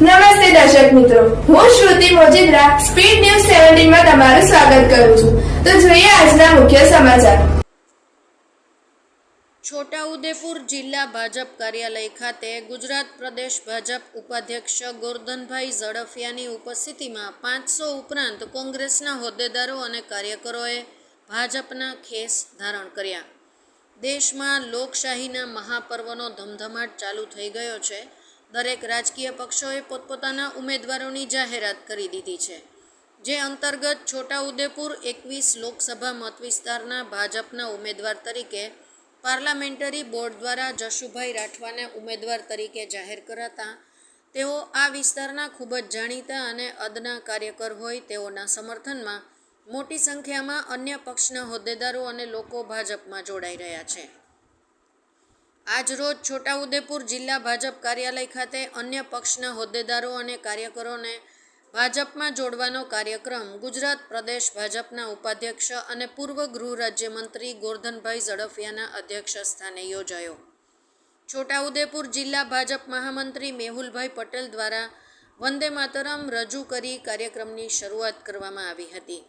નમસ્તે દર્શક મિત્રો. હું શ્રુતિ મોજીદ્રા, સ્પીડ ન્યૂઝ સેવન્ટીનમાં તમારું સ્વાગત કરું છું. તો જોઈએ આજના મુખ્ય સમાચાર. છોટાઉદેપુર જિલ્લા ભાજપ કાર્યાલય ખાતે ગુજરાત પ્રદેશ ભાજપ ઉપાધ્યક્ષ ગોરધનભાઈ ઝડફિયાની ઉપસ્થિતિમાં પાંચસો ઉપરાંત કોંગ્રેસના હોદ્દેદારો અને કાર્યકરોએ ભાજપના ખેસ ધારણ કર્યા. દેશમાં લોકશાહીના મહાપર્વનો ધમધમાટ ચાલુ થઈ ગયો છે. દરેક રાજકીય પક્ષોએ પોતપોતાના ઉમેદવારોની જાહેરાત કરી દીધી છે, જે અંતર્ગત છોટાઉદેપુર એકવીસ લોકસભા મતવિસ્તારના ભાજપના ઉમેદવાર તરીકે પાર્લામેન્ટરી બોર્ડ દ્વારા જશુભાઈ રાઠવાને ઉમેદવાર તરીકે જાહેર કરાતા. તેઓ આ વિસ્તારના ખૂબ જ જાણીતા અને અદના કાર્યકર હોય તેઓના સમર્થનમાં મોટી સંખ્યામાં અન્ય પક્ષના હોદ્દેદારો અને લોકો ભાજપમાં જોડાઈ રહ્યા છે. આજરોજ છોટાઉદેપુર જિલ્લા ભાજપ કાર્યાલય ખાતે અન્ય પક્ષના હોદ્દેદારો અને કાર્યકરોને ભાજપમાં જોડવાનો કાર્યક્રમ ગુજરાત પ્રદેશ ભાજપના ઉપાધ્યક્ષ અને પૂર્વ ગૃહ રાજ્યમંત્રી ગોરધનભાઈ ઝડફિયાના અધ્યક્ષ સ્થાને યોજાયો. છોટાઉદેપુર જિલ્લા ભાજપ મહામંત્રી મેહુલભાઈ પટેલ દ્વારા વંદે માતરમ રજૂ કરી કાર્યક્રમની શરૂઆત કરવામાં આવી હતી.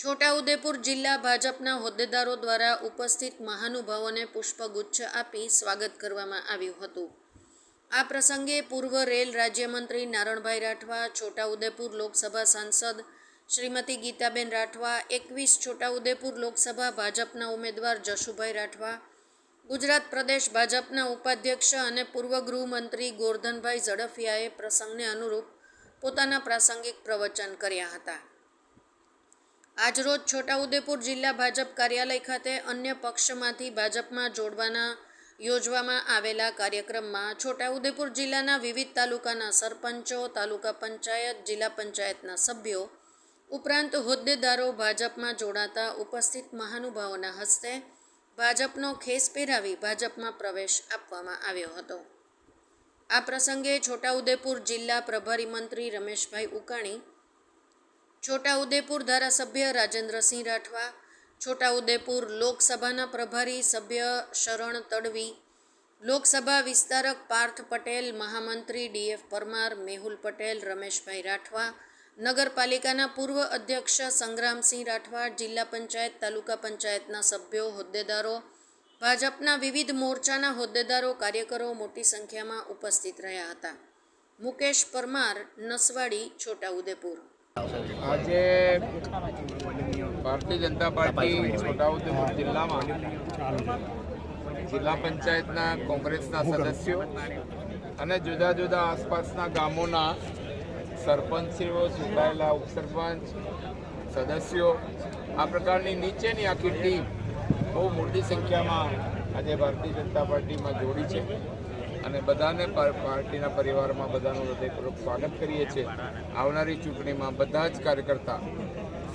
છોટાઉદેપુર જિલ્લા ભાજપના હોદ્દેદારો દ્વારા ઉપસ્થિત મહાનુભાવોને પુષ્પગુચ્છ આપી સ્વાગત કરવામાં આવ્યું હતું. આ પ્રસંગે પૂર્વ રેલ રાજ્યમંત્રી નારણભાઈ રાઠવા, છોટાઉદેપુર લોકસભા સાંસદ શ્રીમતી ગીતાબેન રાઠવા, એકવીસ છોટાઉદેપુર લોકસભા ભાજપના ઉમેદવાર જશુભાઈ રાઠવા, ગુજરાત પ્રદેશ ભાજપના ઉપાધ્યક્ષ અને પૂર્વ ગૃહમંત્રી ગોરધનભાઈ ઝડફિયાએ પ્રસંગને અનુરૂપ પોતાના પ્રાસંગિક પ્રવચન કર્યા હતા. આજરોજ છોટાઉદેપુર જિલ્લા ભાજપ કાર્યાલય ખાતે અન્ય પક્ષમાંથી ભાજપમાં જોડવાના યોજવામાં આવેલા કાર્યક્રમમાં છોટાઉદેપુર જિલ્લાના વિવિધ તાલુકાના સરપંચો, તાલુકા પંચાયત, જિલ્લા પંચાયતના સભ્યો, ઉપરાંત હોદ્દેદારો ભાજપમાં જોડાતા ઉપસ્થિત મહાનુભાવોના હસ્તે ભાજપનો ખેસ પહેરાવી ભાજપમાં પ્રવેશ આપવામાં આવ્યો હતો. આ પ્રસંગે છોટાઉદેપુર જિલ્લા પ્રભારી મંત્રી રમેશભાઈ ઉકાણી છોટાઉદેપુર ધારાસભ્ય રાજેન્દ્રસિંહ રાઠવા, છોટાઉદેપુર લોકસભાના પ્રભારી સભ્ય શરણ તડવી, લોકસભા વિસ્તારક પાર્થ પટેલ, મહામંત્રી ડીએફ પરમાર, મેહુલ પટેલ, રમેશભાઈ રાઠવા, નગરપાલિકાના પૂર્વ અધ્યક્ષ સંગ્રામસિંહ રાઠવા, જિલ્લા પંચાયત, તાલુકા પંચાયતના સભ્યો, હોદ્દેદારો, ભાજપના વિવિધ મોરચાના હોદ્દેદારો, કાર્યકરો મોટી સંખ્યામાં ઉપસ્થિત રહ્યા હતા. મુકેશ પરમાર, નસવાડી, છોટાઉદેપુર. આજે ભારતીય જનતા પાર્ટી છોટાઉદેપુર જિલ્લામાં જિલ્લા પંચાયતના કોંગ્રેસના સદસ્યો અને જુદા જુદા આસપાસના ગામોના સરપંચશ્રીઓ ચૂંટાયેલા ઉપસરપંચ, સદસ્યો, આ પ્રકારની નીચેની આખી ટીમ બહુ મોટી સંખ્યામાં આજે ભારતીય જનતા પાર્ટીમાં જોડી છે. અને બધાને પાર્ટીના પરિવારમાં બધાનું હૃદયપૂર્વક સ્વાગત કરીએ છીએ. આવનારી ચૂંટણીમાં બધા જ કાર્યકર્તા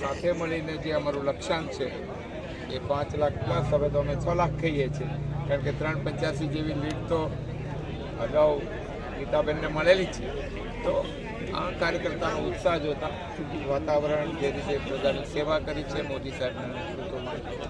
સાથે મળીને જે અમારું લક્ષ્યાંક છે, એ પાંચ લાખ પ્લસ હવે તો અમે છ લાખ કહીએ છીએ. કારણ કે ત્રણ પંચ્યાસી જેવી લીડ તો અગાઉ ગીતાબેનને મળેલી છે. તો આ કાર્યકર્તાનો ઉત્સાહ જોતા વાતાવરણ જે રીતે પ્રજાની સેવા કરી છે, મોદી સાહેબના નેતૃત્વમાં.